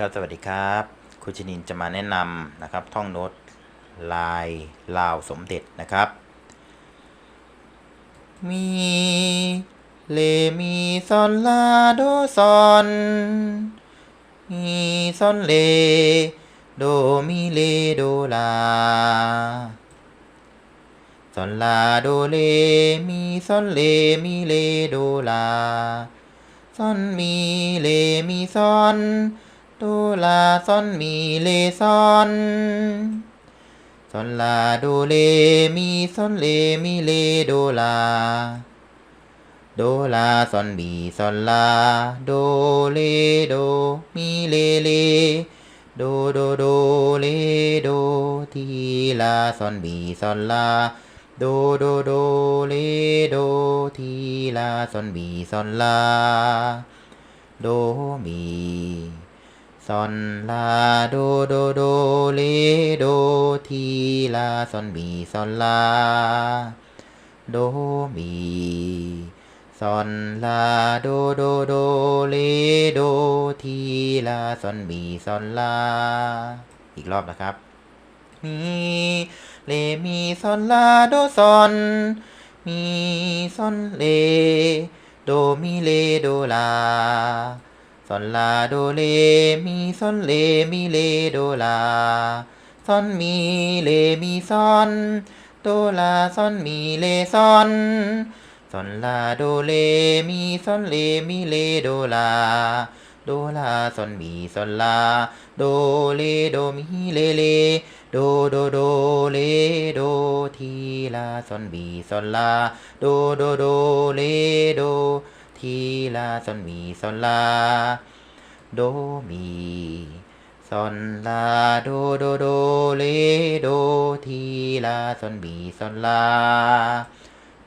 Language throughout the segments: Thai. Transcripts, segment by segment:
ครับสวัสดีครับครูชนินจะมาแนะนำนะครับ ท่องโน้ตลายลาวสมเด็จนะครับ มีเลมีซอนลาโดซอนมีซอนเลโดมีเลโดลาซอนลาโดเลมีซอนเลมีเลโดลาซอนมีเลมีซอน ดลาซอนมีเลซอนซอนลาโดเลมีซอนเลมีเลโดลาโดลาซอนมีซอนลาโดเลโดมีเลเลโดโดโดเลโดทีลาซอนมีซอนลาโดโดโดเลโดทีลาซอนมีซอนลาโดมี ซอนลาโดโดโดเลโดทีลาซอนมีซอนลา โดมีซอนลาโดโดโดเลโดทีลาซอนมีซอนลา อีกรอบนะครับ มีเลมีซอนลาโดซอนมีซอนเล โดมีเลโดลา ซอนลาโดเลมีซอนเลมีเลโดลาซอนมีเลมีซอนโดลาซอนมีเลซอนซอนลาโดเลมีซอนเลมีเลโดลาโดลาซอนมีซอนลาโดเลโดมีเลเลโดโดโดเลโดทีลาซอนมีซอนลาโดโดโดเลโด ทีลาซอนมีซอนลา โดมีซอนลาโดโดโดเลโดทีลาซอนมีซอนลา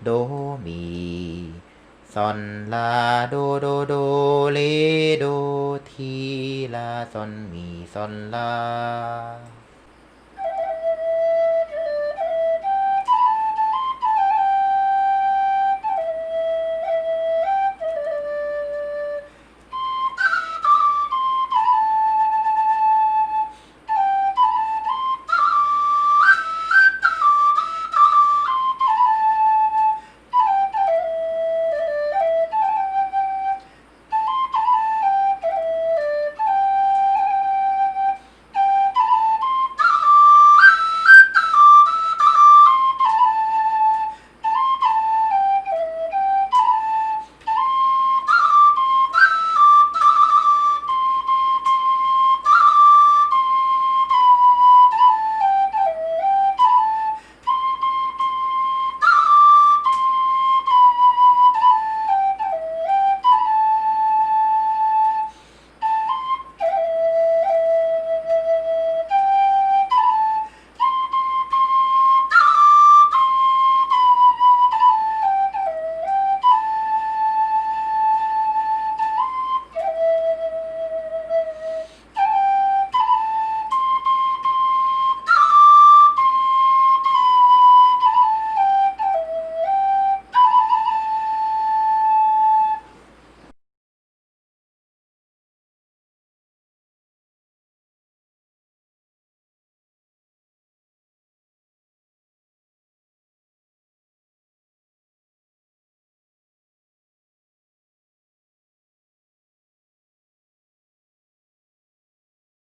โดมีซอนลาโดโดโดเลโดทีลาซอนมีซอนลา